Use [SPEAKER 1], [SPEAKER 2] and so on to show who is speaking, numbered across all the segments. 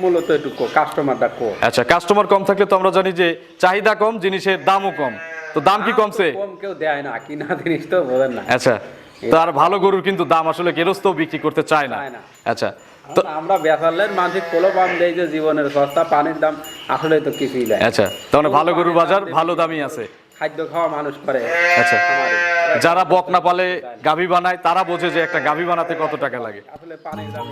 [SPEAKER 1] মূলত একটু কাস্টমারটা কো
[SPEAKER 2] আচ্ছা কাস্টমার কম থাকলে তো আমরা জানি যে চাহিদা কম জিনিসের দামও কম। তো দাম কি কমছে?
[SPEAKER 1] কম কেউ দেয় না কিনা জিনিস তো বোঝেন না।
[SPEAKER 2] আচ্ছা তো আর ভালো গরুর কিন্তু দাম আসলে গেরস্ত বিক্রি করতে চায় না। আচ্ছা তো
[SPEAKER 1] আমরা- মানসিক দেই যে জীবনের সস্তা পানির দাম আসলে তো কিছুই দেয় না।
[SPEAKER 2] আচ্ছা তাহলে ভালো গরুর বাজার ভালো দামই আছে।
[SPEAKER 1] খাদ্য খাওয়া মানুষ করে।
[SPEAKER 2] আচ্ছা যারা বক না পালে গাভী বানায় তারা বোঝে যে একটা গাভী বানাতে কত টাকা লাগে।
[SPEAKER 1] আসলে পানির দাম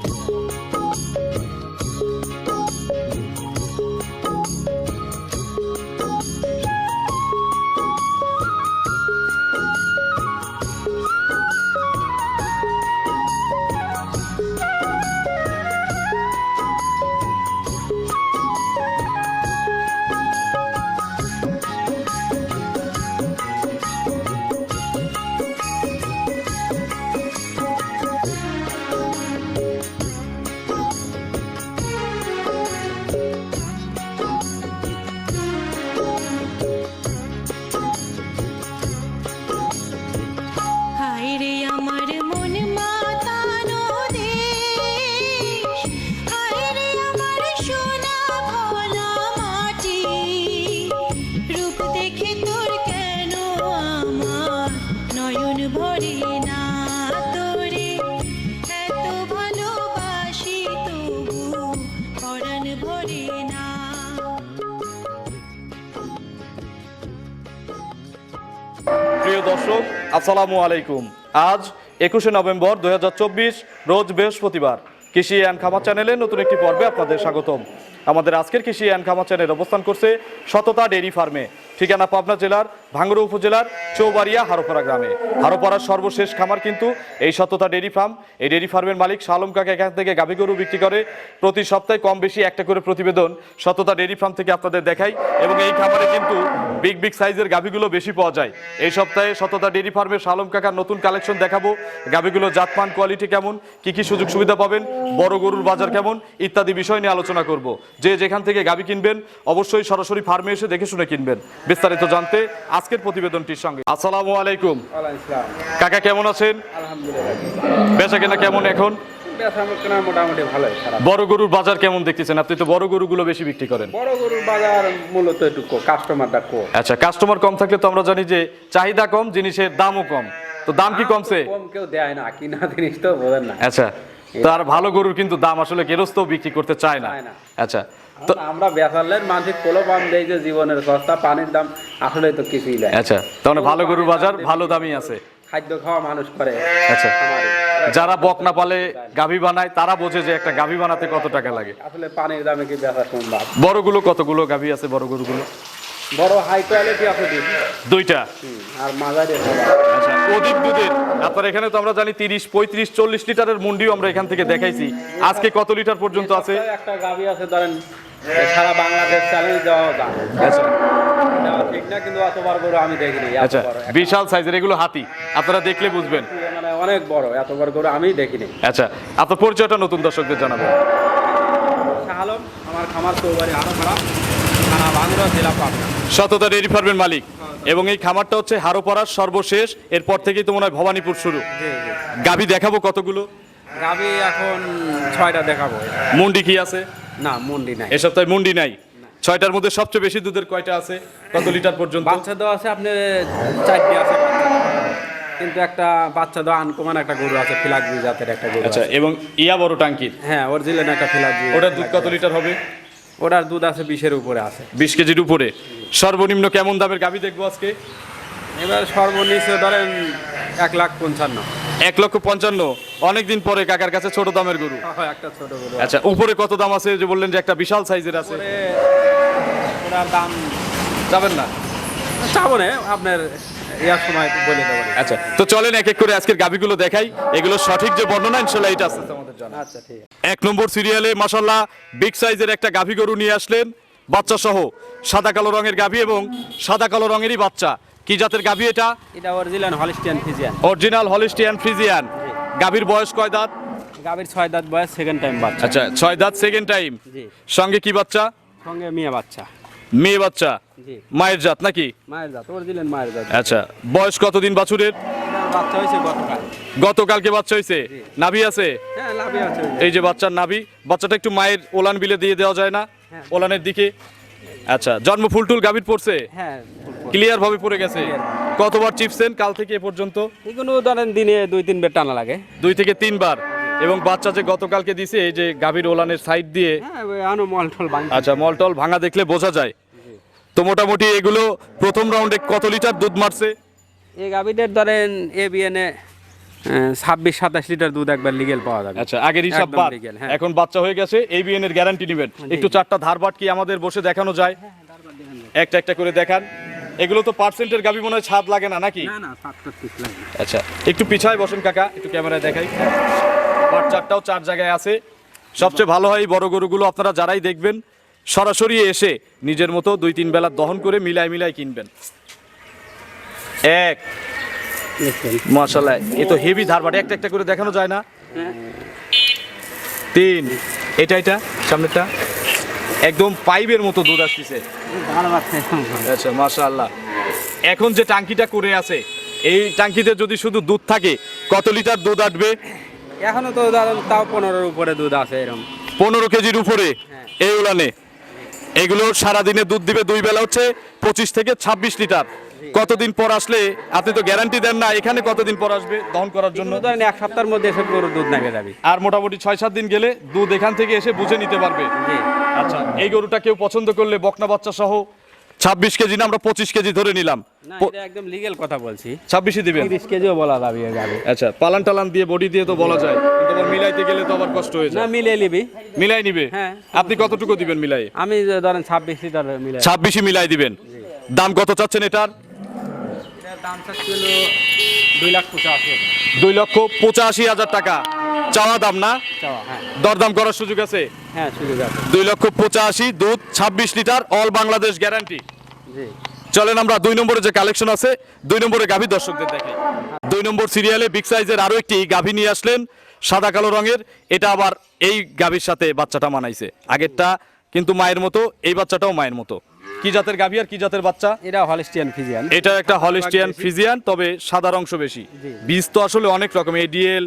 [SPEAKER 2] দর্শক, আসসালামু আলাইকুম। আজ একুশে নভেম্বর দুই হাজার চব্বিশ, রোজ বৃহস্পতিবার কৃষি অ্যান্ড খামার চ্যানেলে নতুন একটি পর্বে আপনাদের স্বাগতম। আমাদের আজকের কৃষি অ্যান্ড খামার চ্যানেল অবস্থান করছে সততা ডেইরি ফার্মে, ঠিকানা পাবনা জেলার ভাঙ্গুড়া উপজেলার চৌবাড়িয়া হারোপাড়া গ্রামে। হারোপাড়ার সর্বশেষ খামার কিন্তু এই সততা ডেইরি ফার্ম। এই ডেইরি ফার্মের মালিক শালম কাকা এখান থেকে গাভী গরু বিক্রি করে প্রতি সপ্তাহে কম বেশি একটা করে প্রতিবেদন সততা ডেইরি ফার্ম থেকে আপনাদের দেখাই। এবং এই খামারে কিন্তু বিগ বিগ সাইজের গাভীগুলো বেশি পাওয়া যায়। এই সপ্তাহে সততা ডেইরি ফার্মের শালম কাকার নতুন কালেকশন দেখাবো। গাভীগুলো জাতমান, কোয়ালিটি কেমন, কি কি সুযোগ সুবিধা পাবেন, বড় গরুর বাজার কেমন, ইত্যাদি বিষয় নিয়ে আলোচনা করব। যে যেখান থেকে গাভী কিনবেন, অবশ্যই সরাসরি ফার্মে এসে দেখে শুনে কিনবেন। বিস্তারিত জানতে আজকের প্রতিবেদনটির সঙ্গে। আসসালামু আলাইকুম। কাকা কেমন আছেন?
[SPEAKER 1] আলহামদুলিল্লাহ।
[SPEAKER 2] বেচা কেনা কেমন এখন?
[SPEAKER 1] মোটামুটি ভালোই
[SPEAKER 2] বড় গরুর বাজার কেমন দেখতেছেন? আপনি তো বড় গরুগুলো বেশি বিক্রি করেন।
[SPEAKER 1] বড় গরুর বাজার মূলত একটু কাস্টমারটা কো
[SPEAKER 2] আচ্ছা কাস্টমার কম থাকলে তো আমরা জানি যে চাহিদা কম জিনিসের দামও কম। তো দাম কি কমছে?
[SPEAKER 1] কম কেউ দেয় না কিনা জিনিস তো বোঝেন না।
[SPEAKER 2] আচ্ছা তো আর ভালো গরুর কিন্তু দাম আসলে গেরস্ত বিক্রি করতে চায় না। আচ্ছা তো
[SPEAKER 1] আমরা- আমরা বেসালের মানসিক পোলো পাম দেই যে জীবনের সস্তা পানির দাম আসলে তো কিছুই নাই।
[SPEAKER 2] আচ্ছা তাহলে ভালো গরু বাজার ভালো দামই আছে।
[SPEAKER 1] খাদ্য খাওয়া মানুষ করে।
[SPEAKER 2] আচ্ছা যারা বক না পালে গাভী বানায় তারা বোঝে যে একটা গাভী বানাতে কত টাকা লাগে।
[SPEAKER 1] আসলে পানির দামে কি বেচা সম্ভব?
[SPEAKER 2] বড়গুলো কতগুলো গাভী আছে বড় গরুগুলো?
[SPEAKER 1] বড় হাই কোয়ালিটি
[SPEAKER 2] দুইটা।
[SPEAKER 1] আর মাঝারি
[SPEAKER 2] আচ্ছা অধিক দুধের আপনার এখানে তো আমরা জানি তিরিশ পঁয়ত্রিশ চল্লিশ লিটারের মুন্ডিও আমরা এখান থেকে দেখাইছি। আজকে কত লিটার পর্যন্ত আছে?
[SPEAKER 1] একটা আছে ধরেন সারা বাংলাদেশ চ্যালেঞ্জ দেওয়া যায়।
[SPEAKER 2] আচ্ছা।
[SPEAKER 1] ঠিক না কিন্তু অতবার গরু আমি দেখিনি এত
[SPEAKER 2] আচ্ছা বিশাল সাইজের এগুলো হাতি। আপনারা দেখলে বুঝবেন।
[SPEAKER 1] মানে অনেক বড় এত বড় গরু আমি দেখিনি।
[SPEAKER 2] আচ্ছা আপনার পরিচয়টা নতুন দর্শকদের জানাবেন
[SPEAKER 1] শাহ আলম আমার খামার চৌবাড়ি আরও ভাড়া থানা বাংলা জেলা পাবনা।
[SPEAKER 2] সততা ডেয়ারি ফার্মের মালিক। এবং এই খামারটা হচ্ছে হারোপাড়ার সর্বশেষ। এরপর থেকেই তো মনে হয় ভবানীপুর শুরু। গাভী দেখাবো কতগুলো?
[SPEAKER 1] গাভী এখন ছয়টা দেখাবো।
[SPEAKER 2] মুন্ডি কি আছে?
[SPEAKER 1] না মন্ডি নাই।
[SPEAKER 2] এ সপ্তাহে মুন্ডি নাই? ছয়টার মধ্যে সবচেয়ে বেশি দুধের কয়টা আছে? কত লিটার পর্যন্ত?
[SPEAKER 1] বাচ্চা দেওয়া আছে আপনি চারটি আছে কিন্তু একটা বাচ্চা দেওয়া আনকমান একটা গরু আছে ফিলাকবি জাতের একটা গরু
[SPEAKER 2] আচ্ছা এবং ইয়া বড় টাঙ্কির?
[SPEAKER 1] হ্যাঁ অরিজিনাল একটা ফিলাকবি।
[SPEAKER 2] ওটার দুধ কত লিটার হবে?
[SPEAKER 1] ওটার দুধ আছে বিশের উপরে আছে।
[SPEAKER 2] বিশ কেজির উপরে। সর্বনিম্ন কেমন দামের গাভী দেখব আজকে?
[SPEAKER 1] এবার সর্বনিম্ন ধরেন এক লাখ পঞ্চান্ন।
[SPEAKER 2] এক লক্ষ পঞ্চান্ন। অনেকদিন পরে কাকার কাছে ছোট দামের গরু।
[SPEAKER 1] হয় একটা ছোট গরু
[SPEAKER 2] আচ্ছা উপরে কত দাম আছে? যে বললেন যে একটা বিশাল সাইজের আছে।
[SPEAKER 1] দাম
[SPEAKER 2] যাবেন না?
[SPEAKER 1] চাবো না আপনার ইয়ার সময় বলে দেবো।
[SPEAKER 2] আচ্ছা তো চলেন এক এক করে আজকের গাভীগুলো দেখাই। এগুলো সঠিক যে বর্ণনা ইনশাল্লাহ এটা আছে আমাদের জানা।
[SPEAKER 1] আচ্ছা ঠিক আছে।
[SPEAKER 2] এক নম্বর সিরিয়ালে মাসাল্লাহ বিগ সাইজের একটা গাভী গরু নিয়ে আসলেন। বাচ্চা সহ সাদা কালো রঙের গাভী এবং সাদা কালো রঙেরই বাচ্চা। কি জাতের গাভী এটা?
[SPEAKER 1] এটা original Holstein Friesian
[SPEAKER 2] original Holstein Friesian গাভীর বয়স কয় দাঁত?
[SPEAKER 1] গাভীর ছয় দাঁত বয়স সেকেন্ড টাইম বাচ্চা।
[SPEAKER 2] আচ্ছা ছয় দাঁত সেকেন্ড টাইম
[SPEAKER 1] জি।
[SPEAKER 2] সঙ্গে কি বাচ্চা?
[SPEAKER 1] সঙ্গে মেয়ে বাচ্চা।
[SPEAKER 2] মেয়ে বাচ্চা।
[SPEAKER 1] জি।
[SPEAKER 2] মায়ের জাত নাকি?
[SPEAKER 1] মায়ের জাত অরিজিনাল মায়ের জাত।
[SPEAKER 2] আচ্ছা বয়স কতদিন বাছুরের?
[SPEAKER 1] বাচ্চা হয়েছে গতকাল।
[SPEAKER 2] গতকালকে বাচ্চা হয়েছে? নাভি আছে?
[SPEAKER 1] হ্যাঁ লাভে আছে।
[SPEAKER 2] এই যে বাচ্চার নাভি বাচ্চাটা একটু মায়ের ওলান বিলে দিয়ে দেওয়া যায় না?
[SPEAKER 1] হ্যাঁ।
[SPEAKER 2] ওলানের দিকে? আচ্ছা জন্ম ফুলটুল গাভীর পড়ছে?
[SPEAKER 1] হ্যাঁ
[SPEAKER 2] ক্লিয়ার ভাবে পড়ে গেছে। কতবার চিপসেন কাল থেকে এ পর্যন্ত?
[SPEAKER 1] এগুলো ধরেন দিনে দুই তিন বের টানা লাগে।
[SPEAKER 2] দুই থেকে তিনবার। এবং বাচ্চা যে গতকালকে দিছে এই যে গাভীর ওলানের সাইড দিয়ে?
[SPEAKER 1] হ্যাঁ টল
[SPEAKER 2] আচ্ছা মলটল ভাঙা দেখলে বোঝা যায়। তো মোটামুটি এগুলো প্রথম রাউন্ডে কত লিটার দুধ মারছে?
[SPEAKER 1] এই গাভিটার ধরেন এ বিএনে ছাব্বিশ সাতাশ লিটার দুধ একবার লিগেল পাওয়া যাবে।
[SPEAKER 2] আচ্ছা আগের হিসাব বাদ।
[SPEAKER 1] হ্যাঁ।
[SPEAKER 2] এখন বাচ্চা হয়ে গেছে এই বিএন এর গ্যারান্টি নেবেন। একটু চারটা ধারবাট কি আমাদের বসে দেখানো যায়? একটা একটা করে দেখান। এগুলো তো পার্সেন্টের মনে হয় ছাদ লাগে না নাকি? আচ্ছা একটু পিছায় বসেন কাকা একটু ক্যামেরায় দেখাই। বাট চারটাও চার জায়গায় আছে। সবচেয়ে ভালো হয় এই বড় গরুগুলো আপনারা যারাই দেখবেন সরাসরি এসে নিজের মতো দুই তিন বেলা দহন করে মিলাই মিলাই কিনবেন। এক। মাশাল্লাহ এ তো হেভি ধারবাট একটা একটা করে দেখানো যায় না। তিন। এটা এটা সামনেরটা। একদম পাইপের মতো দুধ আসতেছে। আচ্ছা মাশাআল্লাহ। এখন যে টাঙ্কিটা করে আছে এই টাঙ্কিতে যদি শুধু দুধ থাকে কত লিটার দুধ আসবে?
[SPEAKER 1] এখনও তো ধরেন তাও পনেরোর উপরে দুধ আছে এরকম
[SPEAKER 2] পনেরো কেজির উপরে? এই উলানে? এগুলো সারাদিনে দুধ দিবে দুই বেলা হচ্ছে পঁচিশ থেকে ছাব্বিশ লিটার। কতদিন পর আসলে? আপনি তো গ্যারান্টি দেন না এখানে কতদিন পর আসবে দহন করার জন্য?
[SPEAKER 1] ধরেন এক সপ্তাহের মধ্যে এসব গরুর দুধ নাগে যাবে।
[SPEAKER 2] আর মোটামুটি ছয় সাত দিন গেলে দুধ এখান থেকে এসে বুঝে নিতে পারবে। আচ্ছা এই গরুটা কেউ পছন্দ করলে বকনা বাচ্চা সহ ছাব্বিশ কেজি না আমরা পঁচিশ কেজি ধরে নিলাম।
[SPEAKER 1] না একদম লিগেল কথা বলছি।
[SPEAKER 2] ছাব্বিশে দিবেন?
[SPEAKER 1] তিরিশ কেজিও বলা যাবে
[SPEAKER 2] আচ্ছা পালান টালান দিয়ে বডি দিয়ে তো বলা যায় কিন্তু আবার মিলাইতে গেলে তো আবার কষ্ট হয়ে
[SPEAKER 1] না
[SPEAKER 2] যায়
[SPEAKER 1] মিলিয়ে নিবি।
[SPEAKER 2] মিলাই নিবে?
[SPEAKER 1] হ্যাঁ।
[SPEAKER 2] আপনি কতটুকু দিবেন মিলাই?
[SPEAKER 1] আমি ধরেন ছাব্বিশ লিটার মিলে
[SPEAKER 2] ছাব্বিশে মিলাই দিবেন। দাম কত চাচ্ছেন এটার?
[SPEAKER 1] দুই লাখ পঁচাশি
[SPEAKER 2] দুই লক্ষ পঁচাশি হাজার টাকা। চাওয়া দাম না?
[SPEAKER 1] চাওয়া হ্যাঁ।
[SPEAKER 2] দরদাম করার সুযোগ আছে?
[SPEAKER 1] হ্যাঁ সুযোগ আছে।
[SPEAKER 2] দুই লক্ষ পঁচাশি দুধ ছাব্বিশ লিটার অল বাংলাদেশ গ্যারান্টি।
[SPEAKER 1] জি।
[SPEAKER 2] চলেন আমরা দুই নম্বরে যে কালেকশন আছে দুই নম্বরে গাভী দর্শকদের দেখি। দুই নম্বর সিরিয়ালে বিগ সাইজের আরও একটি গাভী নিয়ে আসলেন সাদা কালো রঙের। এটা আবার এই গাভীর সাথে বাচ্চাটা মানাইছে। আগেরটা কিন্তু মায়ের মতো এই বাচ্চাটাও মায়ের মতো। কি জাতের গাভী আর কি জাতের বাচ্চা?
[SPEAKER 1] এটা হলিস্টিয়ান ফিজিয়ান।
[SPEAKER 2] এটা একটা হলিস্টিয়ান ফিজিয়ান তবে সাদার অংশ বেশি। বীজ তো আসলে অনেক রকম এডিএল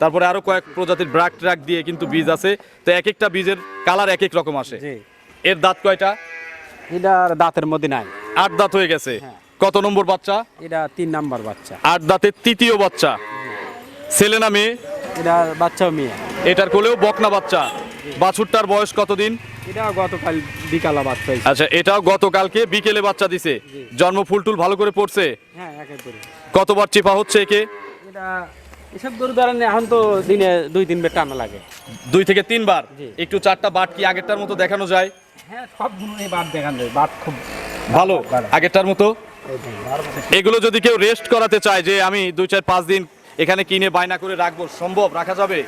[SPEAKER 2] তারপরে আরও কয়েক প্রজাতির ব্রাক ট্রাক দিয়ে কিন্তু বীজ আছে। তো এক একটা বীজের কালার এক এক রকম আসে। এর দাঁত কয়টা?
[SPEAKER 1] এটার দাঁতের মধ্যে নাই।
[SPEAKER 2] আট দাঁত হয়ে গেছে।
[SPEAKER 1] হ্যাঁ।
[SPEAKER 2] কত নম্বর বাচ্চা?
[SPEAKER 1] এটা তিন নাম্বার বাচ্চা।
[SPEAKER 2] আট দাঁতের তৃতীয় বাচ্চা। ছেলে না মেয়ে?
[SPEAKER 1] এটা বাচ্চাও মেয়ে।
[SPEAKER 2] এটার কোলেও বকনা বাচ্চা। বাছুরটার বয়স কতদিন?
[SPEAKER 1] এটা গতকাল বিকালা বাচ্চা হয়েছে
[SPEAKER 2] আচ্ছা এটাও গতকালকে বিকেলে বাচ্চা দিছে। জন্ম ফুলটুল ভালো করে পড়ছে?
[SPEAKER 1] হ্যাঁ একেবারে
[SPEAKER 2] কতবার চিপা হচ্ছে একে?
[SPEAKER 1] এটা এসব গরু ধরেন এখন তো দিনে দুই তিন বের টানা লাগে।
[SPEAKER 2] দুই থেকে তিনবার। একটু চারটা বাট কি আগেরটার মতো দেখানো যায়?
[SPEAKER 1] হ্যাঁ সবগুলো এই বাদ দেখান যায়। বাদ খুব
[SPEAKER 2] ভালো? আগেরটার মতো? এগুলো যদি কেউ রেস্ট করাতে চায় যে আমি দুই চার পাঁচ দিন এখানে কিনে বায়না করে রাখব সম্ভব? রাখা যাবে?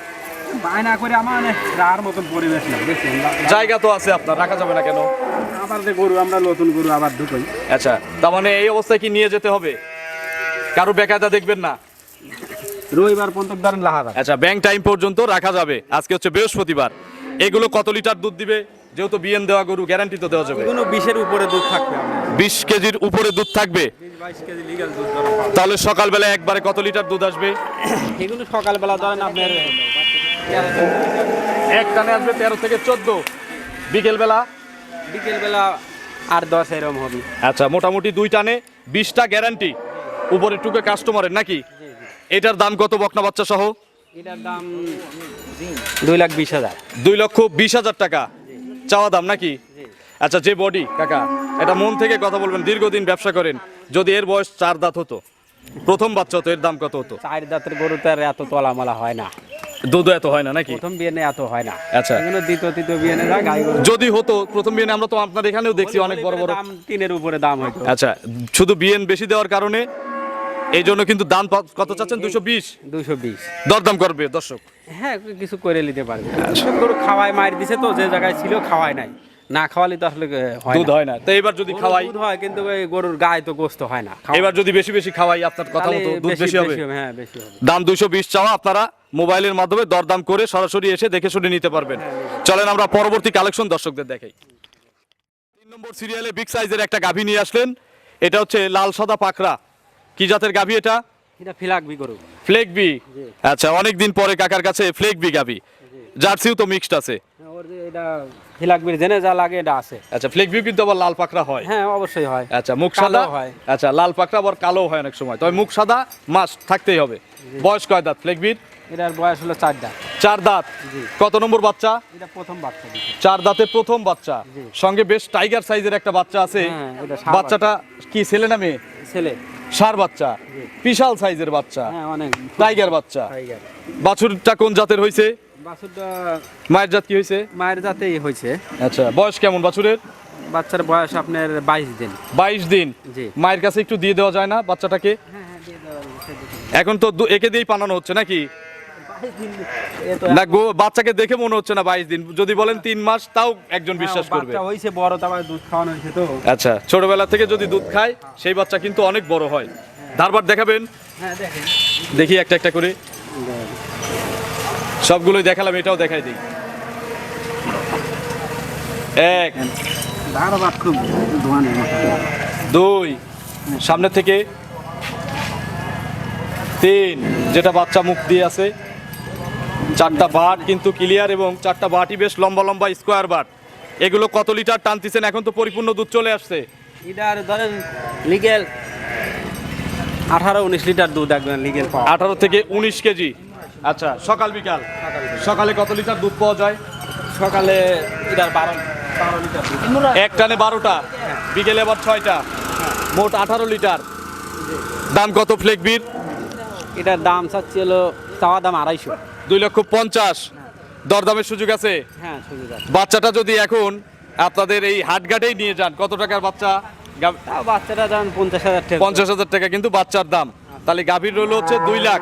[SPEAKER 1] বায়না করে আমার অনেক রার মতন পরিবেশ না দেখছেন?
[SPEAKER 2] জায়গা তো আছে আপনার রাখা যাবে না কেন?
[SPEAKER 1] আবার যে গরু আমরা নতুন গরু আবার ঢুকই।
[SPEAKER 2] আচ্ছা তার মানে এই অবস্থায় কি নিয়ে যেতে হবে? কারও বেকায়দা দেখবেন না?
[SPEAKER 1] রবিবার পর্যন্ত ধরেন লাহা যাবে।
[SPEAKER 2] আচ্ছা ব্যাংক টাইম পর্যন্ত রাখা যাবে। আজকে হচ্ছে বৃহস্পতিবার। এগুলো কত লিটার দুধ দিবে? যেহেতু বিএন দেওয়া গরু গ্যারান্টি তো দেওয়া যাবে।
[SPEAKER 1] কোনো বিশের উপরে দুধ থাকবে
[SPEAKER 2] বিশ কেজির উপরে দুধ থাকবে। তাহলে সকালবেলা একবারে কত লিটার দুধ আসবে?
[SPEAKER 1] এগুলো সকালবেলা ধরেন আপনার
[SPEAKER 2] এক টানে আসবে তেরো থেকে চোদ্দ। বিকেলবেলা?
[SPEAKER 1] বিকেলবেলা আট দশ এরকম হবে।
[SPEAKER 2] আচ্ছা মোটামুটি দুই টানে বিশটা গ্যারান্টি উপরে টুকে কাস্টমারের নাকি? এটার দাম কত বকনা বাচ্চা সহ?
[SPEAKER 1] এটার দাম দুই লাখ বিশ হাজার।
[SPEAKER 2] দুই লক্ষ বিশ হাজার টাকা। চাওয়া দাম নাকি? আচ্ছা যে বডি কাকা এটা মন থেকে কথা বলবেন দীর্ঘদিন ব্যবসা করেন যদি এর বয়স চার দাঁত হতো প্রথম বাচ্চা হতো এর দাম কত হতো?
[SPEAKER 1] চার দাঁতের গরু তো আর এত তলামালা হয় না।
[SPEAKER 2] দুধ এত হয় না নাকি?
[SPEAKER 1] প্রথম বিয়ে এত হয় না।
[SPEAKER 2] আচ্ছা।
[SPEAKER 1] এগুলো দ্বিতীয় তৃতীয় বিয়ে গাই
[SPEAKER 2] যদি হতো প্রথম বিয়ে আমরা তো আপনার এখানেও দেখছি অনেক বড় বড়।
[SPEAKER 1] দাম তিনের উপরে দাম হয়
[SPEAKER 2] আচ্ছা শুধু বিএন বেশি দেওয়ার কারণে এই জন্য কিন্তু দাম কত চাচ্ছেন? দুশো বিশ?
[SPEAKER 1] দুশো বিশ।
[SPEAKER 2] দরদাম করবে দর্শক।
[SPEAKER 1] হ্যাঁ কিছু করে নিতে পারবে। সব খাওয়ায় মার দিছে তো যে জায়গায় ছিল খাওয়ায় নাই। না খাওয়ালে তো আসলে হয়
[SPEAKER 2] দুধ হয় না। তো এবার যদি খাওয়াই
[SPEAKER 1] দুধ হয় কিন্তু ওই গরুর গায়ে তো গোস্ত হয় না।
[SPEAKER 2] এবার যদি বেশি বেশি খাওয়াই আপনার কথা মতো দুধ বেশি হবে।
[SPEAKER 1] হ্যাঁ বেশি হবে।
[SPEAKER 2] দাম দুইশো বিশ চাওয়া আপনারা মোবাইলের মাধ্যমে দরদাম করে সরাসরি এসে দেখে শুনে নিতে পারবেন। চলেন আমরা পরবর্তী কালেকশন দর্শকদের দেখাই। তিন নম্বর সিরিয়ালে বিগ সাইজের একটা গাভী নিয়ে আসলেন। এটা হচ্ছে লাল সাদা পাকড়া কি জাতের গাভী এটা?
[SPEAKER 1] এটা ফিলাকবি গরু।
[SPEAKER 2] ফ্লেক বি। আচ্ছা অনেক দিন পরে কাকার কাছে ফ্লেক বি গাবি জার্সিও তো মিক্সড আছে।
[SPEAKER 1] হ্যাঁ, ওর যে এটা ফিলাকবির জেনে যা লাগে এটা আছে।
[SPEAKER 2] আচ্ছা কিন্তু আবার লাল পাকড়া হয়।
[SPEAKER 1] হ্যাঁ অবশ্যই হয়।
[SPEAKER 2] আচ্ছা মুখ সাদা?
[SPEAKER 1] হয়।
[SPEAKER 2] আচ্ছা লাল পাকড়া আবার কালো হয় অনেক সময়। তবে মুখ সাদা মাস্ট থাকতেই হবে। বয়স কয় দাঁত ফ্লেক
[SPEAKER 1] এটার বয়স হলো চারটা
[SPEAKER 2] চার দাঁত? কত নম্বর বাচ্চা?
[SPEAKER 1] এটা প্রথম বাচ্চা
[SPEAKER 2] চার দাঁতে প্রথম বাচ্চা। সঙ্গে বেশ টাইগার সাইজের একটা বাচ্চা আছে।
[SPEAKER 1] হ্যাঁ,
[SPEAKER 2] বাচ্চাটা কি ছেলে না মেয়ে?
[SPEAKER 1] ছেলে।
[SPEAKER 2] সার বাচ্চা। বিশাল সাইজের বাচ্চা। টাইগার বাচ্চা। বাছুরটা কোন জাতের হয়েছে
[SPEAKER 1] বাছুরটা
[SPEAKER 2] মায়ের জাত কি হয়েছে?
[SPEAKER 1] মায়ের জাতেই হয়েছে।
[SPEAKER 2] আচ্ছা বয়স কেমন বাছুরের?
[SPEAKER 1] বাচ্চার বয়স আপনার বাইশ দিন।
[SPEAKER 2] বাইশ দিন?
[SPEAKER 1] জি।
[SPEAKER 2] মায়ের কাছে একটু দিয়ে দেওয়া যায় না বাচ্চাটাকে?
[SPEAKER 1] হ্যাঁ হ্যাঁ
[SPEAKER 2] এখন তো একে দিয়েই পানানো হচ্ছে নাকি? না গো বাচ্চাকে দেখে মনে হচ্ছে না বাইশ দিন। যদি বলেন তিন মাস তাও একজন বিশ্বাস
[SPEAKER 1] হ্যাঁ,
[SPEAKER 2] করবে।
[SPEAKER 1] বাচ্চা হয়েছে বড় তারপরে দুধ খাওয়ানো হয়েছে তো।
[SPEAKER 2] আচ্ছা ছোটবেলা থেকে যদি দুধ খায় সেই বাচ্চা কিন্তু অনেক বড় হয়। ধারবার দেখাবেন?
[SPEAKER 1] হ্যাঁ দেখেন।
[SPEAKER 2] দেখি একটা একটা করে। সবগুলোই দেখালাম এটাও দেখাই দিই। এক দুই সামনে থেকে তিন যেটা বাচ্চা মুখ দিয়ে আছে। চারটা বাট কিন্তু ক্লিয়ার এবং চারটা বাটই বেশ লম্বা লম্বা স্কোয়ার বাট। এগুলো কত লিটার টানতেছেন? এখন তো পরিপূর্ণ দুধ চলে আসছে।
[SPEAKER 1] ধরেন লিগেল আঠারো উনিশ লিটার দুধ একদম লিগেল
[SPEAKER 2] আঠারো থেকে উনিশ কেজি। আচ্ছা সকাল বিকাল। সকালে কত লিটার দুধ পাওয়া যায়?
[SPEAKER 1] সকালে এটার বারো বারো লিটার
[SPEAKER 2] এক টানে বারোটা বিকেলে আবার ছয়টা মোট আঠারো লিটার। দাম কত ফ্লেকবির
[SPEAKER 1] এটার দাম চাচ্ছি হলো চাওয়া দাম আড়াইশো।
[SPEAKER 2] দুই লক্ষ পঞ্চাশ। দরদামের সুযোগ আছে?
[SPEAKER 1] হ্যাঁ
[SPEAKER 2] বাচ্চাটা যদি এখন আপনাদের এই হাটঘাটেই নিয়ে যান কত টাকার বাচ্চা?
[SPEAKER 1] বাচ্চাটা দাম পঞ্চাশ হাজার টাকা।
[SPEAKER 2] পঞ্চাশ হাজার টাকা কিন্তু বাচ্চার দাম। তাহলে গাভীর রইল হচ্ছে দুই লাখ।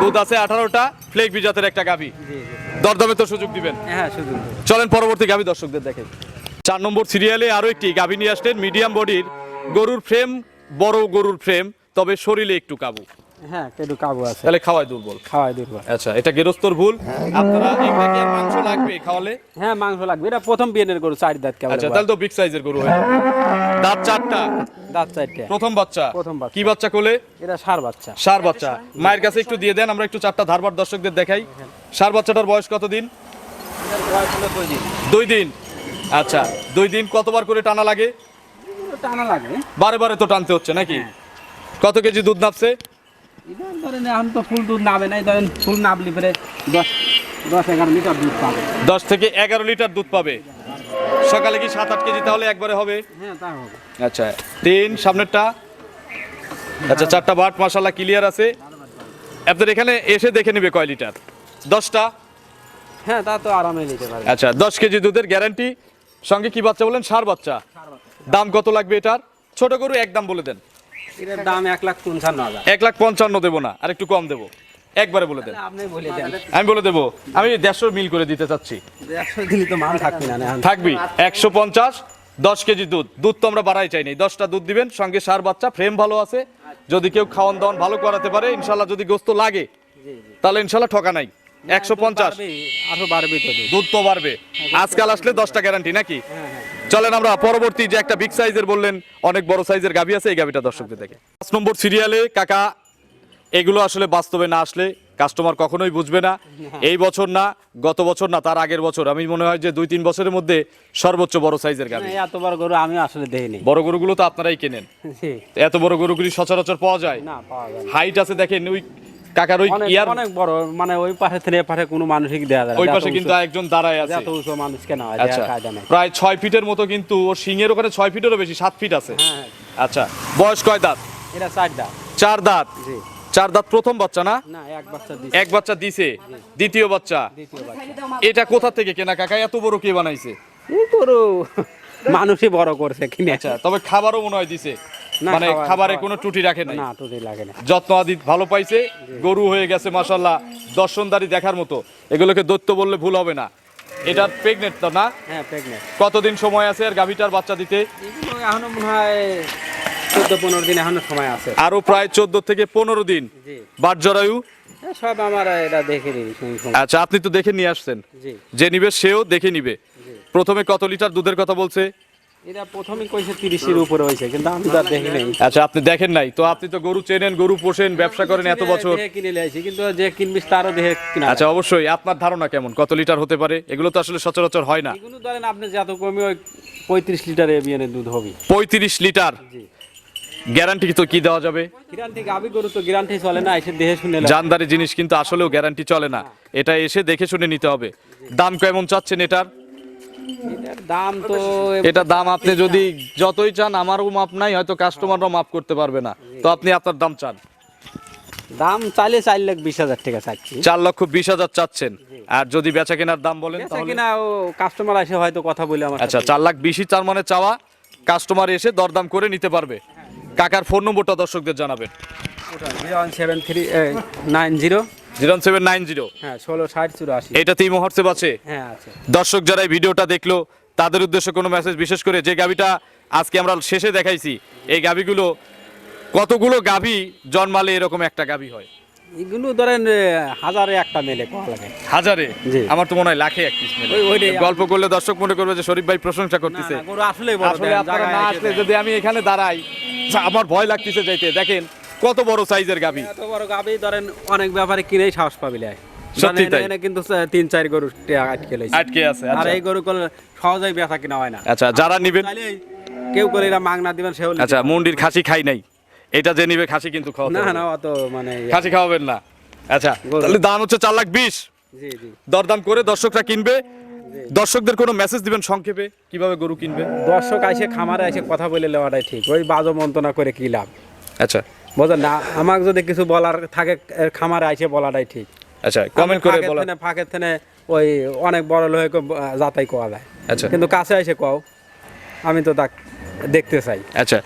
[SPEAKER 2] দুধ আছে আঠারোটা ফ্লেক বিজাতের একটা গাভী। দরদামে তো সুযোগ দিবেন।
[SPEAKER 1] হ্যাঁ সুযোগ
[SPEAKER 2] চলেন পরবর্তী গাভী দর্শকদের দেখেন চার নম্বর সিরিয়ালে আরও একটি গাভী নিয়ে আসলেন মিডিয়াম বডির গরুর ফ্রেম বড় গরুর ফ্রেম তবে শরীরে একটু কাবু।
[SPEAKER 1] হ্যাঁ একটু কাবু আছে।
[SPEAKER 2] তাহলে খাওয়ায় দুর্বল।
[SPEAKER 1] খাওয়াই দুর্বল।
[SPEAKER 2] আচ্ছা এটা গেরস্তর ভুল। আপনারা এগুলা কি মাংস লাগবে খাওয়ালে?
[SPEAKER 1] হ্যাঁ মাংস লাগবে। এটা প্রথম বিয়েনের গরু চার দাঁত কেমন
[SPEAKER 2] আচ্ছা তাহলে তো বিগ সাইজের গরু হয় দাঁত চারটা?
[SPEAKER 1] দাঁত চারটে।
[SPEAKER 2] প্রথম বাচ্চা?
[SPEAKER 1] প্রথম বাচ্চা।
[SPEAKER 2] কি বাচ্চা কোলে?
[SPEAKER 1] এটা সার বাচ্চা।
[SPEAKER 2] সার বাচ্চা। মায়ের কাছে একটু দিয়ে দেন আমরা একটু চারটা ধারবার দর্শকদের দেখাই। সার বাচ্চাটার বয়স কত দিন।
[SPEAKER 1] দুই দিন।
[SPEAKER 2] আচ্ছা দুই দিন কতবার করে টানা লাগে?
[SPEAKER 1] টানা লাগবে
[SPEAKER 2] বারে বারে তো টানতে হচ্ছে নাকি? কত কেজি দুধ নাপছে?
[SPEAKER 1] ধরেন এখন তো ফুল দুধ নাবে নাই ধরেন ফুল নাবলি পরে দশ দশ এগারো লিটার দুধ পাবে।
[SPEAKER 2] দশ থেকে এগারো লিটার দুধ পাবে। সকালে কি সাত আট কেজি তাহলে একবারে হবে?
[SPEAKER 1] হ্যাঁ তা হবে।
[SPEAKER 2] আচ্ছা তিন সামনেরটা। আচ্ছা চারটা বাট মাসাল্লাহ ক্লিয়ার আছে। আপনার এখানে এসে দেখে নেবে কয় লিটার। দশটা?
[SPEAKER 1] হ্যাঁ তা তো আরামে নিতে পারবে।
[SPEAKER 2] আচ্ছা দশ কেজি দুধের গ্যারান্টি সঙ্গে কি বাচ্চা বলেন? সার বাচ্চা। দাম কত লাগবে এটার? ছোট গরু এক দাম বলে দেন।
[SPEAKER 1] এটার দাম এক লাখ পঞ্চান্ন হাজার।
[SPEAKER 2] এক লাখ পঞ্চান্ন দেবো না আর একটু কম দেবো। একবারে বলে দেন।
[SPEAKER 1] আপনি বলে দেন।
[SPEAKER 2] আমি বলে দেবো আমি দেড়শো মিল করে দিতে চাচ্ছি।
[SPEAKER 1] একশো দিনই তো মান থাকবে না এখন
[SPEAKER 2] থাকবি। একশো পঞ্চাশ দশ কেজি দুধ। দুধ তো আমরা বাড়াই চাইনি দশটা দুধ দিবেন সঙ্গে সার বাচ্চা ফ্রেম ভালো আছে। যদি কেউ খাওয়ান দাওয়ান ভালো করাতে পারে ইনশাল্লাহ যদি গোস্ত লাগে তাহলে ইনশাল্লাহ ঠকা নাই। একশো পঞ্চাশ।
[SPEAKER 1] আরও বাড়বে দুধ।
[SPEAKER 2] দুধ তো বাড়বে। আজকাল আসলে দশটা গ্যারান্টি নাকি? চলেন আমরা পরবর্তী যে একটা বিগ সাইজের বললেন অনেক বড় সাইজের গাভি আছে এই গাভিটা দর্শকদের দেখে। পাঁচ নম্বর সিরিয়ালে কাকা এগুলো আসলে বাস্তবে না আসলে কাস্টমার কখনোই বুঝবে না। এই বছর না গত বছর না তার আগের বছর। আমি মনে হয় যে দুই তিন বছরের মধ্যে সর্বোচ্চ বড় সাইজের গাভি।
[SPEAKER 1] এত বড় গরু আমি আসলে দেখিনি।
[SPEAKER 2] বড় গরুগুলো তো আপনারাই কেনেন। এত বড় গরুগুলি সচরাচর পাওয়া যায়?
[SPEAKER 1] না পাওয়া যায়
[SPEAKER 2] হাইট আছে দেখেন ওই কাকার ওই ইয়ার
[SPEAKER 1] অনেক বড় মানে ওই পাশে থেকে পাশে কোনো মানুষই দেওয়া যায়
[SPEAKER 2] ওই পাশে কিন্তু একজন দাঁড়ায় আছে।
[SPEAKER 1] যত উঁচু মানুষ কেন হয়
[SPEAKER 2] আচ্ছা। প্রায় ফিটের মতো কিন্তু ওর ওখানে ফিটেরও বেশি ফিট আছে।
[SPEAKER 1] হ্যাঁ
[SPEAKER 2] আচ্ছা বয়স কয় দাঁত?
[SPEAKER 1] এটা চার দাঁত।
[SPEAKER 2] চার দাঁত?
[SPEAKER 1] জি।
[SPEAKER 2] চার দাঁত প্রথম বাচ্চা না?
[SPEAKER 1] এক বাচ্চা দিচ্ছে
[SPEAKER 2] এক বাচ্চা দিছে। দ্বিতীয় বাচ্চা। এটা কোথা থেকে কেনা? কাকা এত বড় কে বানাইছে?
[SPEAKER 1] মানুষই বড় করছে কিনে।
[SPEAKER 2] আচ্ছা তবে খাবারও মনে হয় দিছে। মানে
[SPEAKER 1] খাবারে
[SPEAKER 2] কোনো ত্রুটি রাখে
[SPEAKER 1] না টুটি লাগে না
[SPEAKER 2] যত্ন আদি ভালো পাইছে গরু হয়ে গেছে মাসাল্লাহ দর্শনদারি দেখার মতো। এগুলোকে দৈত্য বললে ভুল হবে না। এটার প্রেগনেন্ট তো না?
[SPEAKER 1] হ্যাঁ প্রেগনেন্ট
[SPEAKER 2] কতদিন সময় আছে আর গাভিটার বাচ্চা দিতে?
[SPEAKER 1] এখনও মনে হয় চোদ্দ পনেরো দিন এখনও সময় আছে।
[SPEAKER 2] আরও প্রায় চোদ্দ থেকে পনেরো দিন। বাট জরায়ু?
[SPEAKER 1] সব আমার এটা দেখে।
[SPEAKER 2] আচ্ছা আপনি তো দেখে নিয়ে আসছেন। যে নিবে সেও দেখে নিবে। প্রথমে কত লিটার দুধের কথা বলছে?
[SPEAKER 1] এটা প্রথমে কইছে তিরিশের উপরে হয়েছে কিন্তু আমি তো দেখি নাই।
[SPEAKER 2] আচ্ছা আপনি দেখেন নাই। তো আপনি তো গরু চেনেন গরু পোষেন ব্যবসা করেন এত বছর।
[SPEAKER 1] কিনে লাইছি কিন্তু যে কিনবিস তারও দেখে কিনা।
[SPEAKER 2] আচ্ছা অবশ্যই। আপনার ধারণা কেমন? কত লিটার হতে পারে? এগুলো তো আসলে সচরাচর হয় না।
[SPEAKER 1] এগুলো ধরেন আপনি যত কমে ওই পঁয়ত্রিশ লিটার দুধ হবে।
[SPEAKER 2] লিটার?
[SPEAKER 1] জি।
[SPEAKER 2] গ্যারান্টি তো কি দেওয়া যাবে? জানদারি জিনিস কিন্তু আসলেও গ্যারান্টি চলে না। এটা এসে দেখে শুনে নিতে হবে। দাম কেমন চাচ্ছেন এটার?
[SPEAKER 1] দাম তো
[SPEAKER 2] এটা দাম আপনি যদি যতই চান আমারও মাপ নাই হয়তো কাস্টমাররাও মাপ করতে পারবে না। তো আপনি আপনার দাম চান।
[SPEAKER 1] দাম চাইলে চার লাখ বিশ হাজার টাকা চাচ্ছি।
[SPEAKER 2] চার লক্ষ বিশ হাজার চাচ্ছেন। আর যদি বেচা কেনার দাম বলেন
[SPEAKER 1] কিনা ও কাস্টমার এসে হয়তো কথা বলে আমার
[SPEAKER 2] আচ্ছা চার লাখ বিশই চার মানে চাওয়া। কাস্টমার এসে দরদাম করে নিতে পারবে। কাকার ফোন নম্বরটা দর্শকদের জানাবেন।
[SPEAKER 1] Nine zero
[SPEAKER 2] zero seven nine zero.
[SPEAKER 1] হ্যাঁ ষোলো ষাট চুরাশি।
[SPEAKER 2] এইটাতেই মহর্সেব আছে
[SPEAKER 1] হ্যাঁ আছে।
[SPEAKER 2] দর্শক যারা এই ভিডিওটা দেখল তাদের উদ্দেশ্যে কোনো মেসেজ বিশেষ করে যে গাবিটা আজকে আমরা শেষে দেখাইছি এই গাবিগুলো কতগুলো গাভী জন্মালে এরকম একটা গাভী হয়?
[SPEAKER 1] এগুলো ধরেন হাজারে একটা মেলে
[SPEAKER 2] হাজারে? আমার তো মনে হয় লাখে এক পিস
[SPEAKER 1] ওই-
[SPEAKER 2] গল্প করলে দর্শক মনে করবে যে শরীফ ভাই প্রশংসা করতেছে। আসলে আপনারা না আসলে যদি আমি এখানে দাঁড়াই আমার ভয় লাগতেছে যাইতে। দেখেন কত বড় সাইজের গাভী?
[SPEAKER 1] এত বড় গাবি ধরেন অনেক ব্যাপারে কিনেই সাহস পাবিলে
[SPEAKER 2] সত্যি তাই।
[SPEAKER 1] এনে কিন্তু তিন চার গরু আটকে লাইছে।
[SPEAKER 2] আটকে আছে
[SPEAKER 1] আর
[SPEAKER 2] আচ্ছা।
[SPEAKER 1] এই গরু করলে সহজেই বেচা কিনা হয় না।
[SPEAKER 2] আচ্ছা যারা নিবেন
[SPEAKER 1] কেউ করে এরা মাগনা দিবেন সেও
[SPEAKER 2] আচ্ছা মন্ডির খাসি খাই নাই। এটা যে নিবে খাসি কিন্তু খাওয়াতে
[SPEAKER 1] না না অত মানে ইয়ে-
[SPEAKER 2] খাসি খাওয়াবেন না। আচ্ছা তাহলে দাম হচ্ছে চার লাখ বিশ।
[SPEAKER 1] জি জি।
[SPEAKER 2] দরদাম করে দর্শকরা কিনবে। দর্শকদের কোনো মেসেজ দিবেন সংক্ষেপে? কীভাবে গরু কিনবে?
[SPEAKER 1] দর্শক আইসে খামারে এসে কথা বলে নেওয়াটাই ঠিক। ওই বাজো মন্ত্রণা করে কি লাভ?
[SPEAKER 2] আচ্ছা।
[SPEAKER 1] বোঝেন না? আমাকে যদি কিছু বলার থাকে খামারে আইসে বলাটাই ঠিক।
[SPEAKER 2] আচ্ছা কমেন্ট করে বলা
[SPEAKER 1] ফাঁকের থেনে ওই অনেক বড় লোক যাতাই কোয়া যায়।
[SPEAKER 2] আচ্ছা।
[SPEAKER 1] কিন্তু কাছে এসে কও আমি তো তা দেখতে চাই।
[SPEAKER 2] আচ্ছা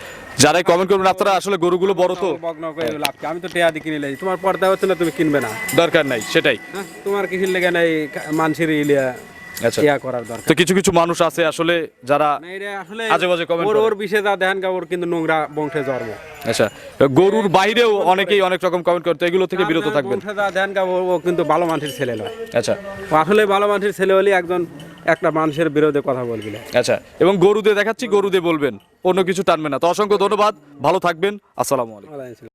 [SPEAKER 2] যারাই কমেন্ট করবেন আপনারা আসলে গরুগুলো বড় তো।
[SPEAKER 1] বগ্ন করে লাভ কি? আমি তো টেয়া দিয়ে কিনে লাই তোমার পর্দা হচ্ছে না তুমি কিনবে না।
[SPEAKER 2] দরকার নাই সেটাই।
[SPEAKER 1] হ্যাঁ তোমার কিসির লেগে নাই মানুষের ইলিয়া? ইয়া করার দরকার।
[SPEAKER 2] তো কিছু কিছু মানুষ আছে আসলে যারা
[SPEAKER 1] আসলে
[SPEAKER 2] আজে বাজে comment
[SPEAKER 1] ওর
[SPEAKER 2] করে।
[SPEAKER 1] ওর বিষে যা দেখেন ওর কিন্তু নোংরা বংশে জন্ম।
[SPEAKER 2] আচ্ছা গরুর বাইরেও অনেকেই অনেক রকম কমেন্ট করতে এগুলো থেকে বিরত থাকবেন।
[SPEAKER 1] বংশে যা দেখেন ও কিন্তু ভালো মানুষের ছেলে নয়।
[SPEAKER 2] আচ্ছা।
[SPEAKER 1] ও আসলে ভালো মানুষের ছেলে হলে একজন একটা মানুষের বিরোধে কথা বলবি না।
[SPEAKER 2] আচ্ছা এবং গরুদের দেখাচ্ছি গরুদে বলবেন। অন্য কিছু টানবে না। তো অসংখ্য ধন্যবাদ ভালো থাকবেন আসসালামু আলাইকুম।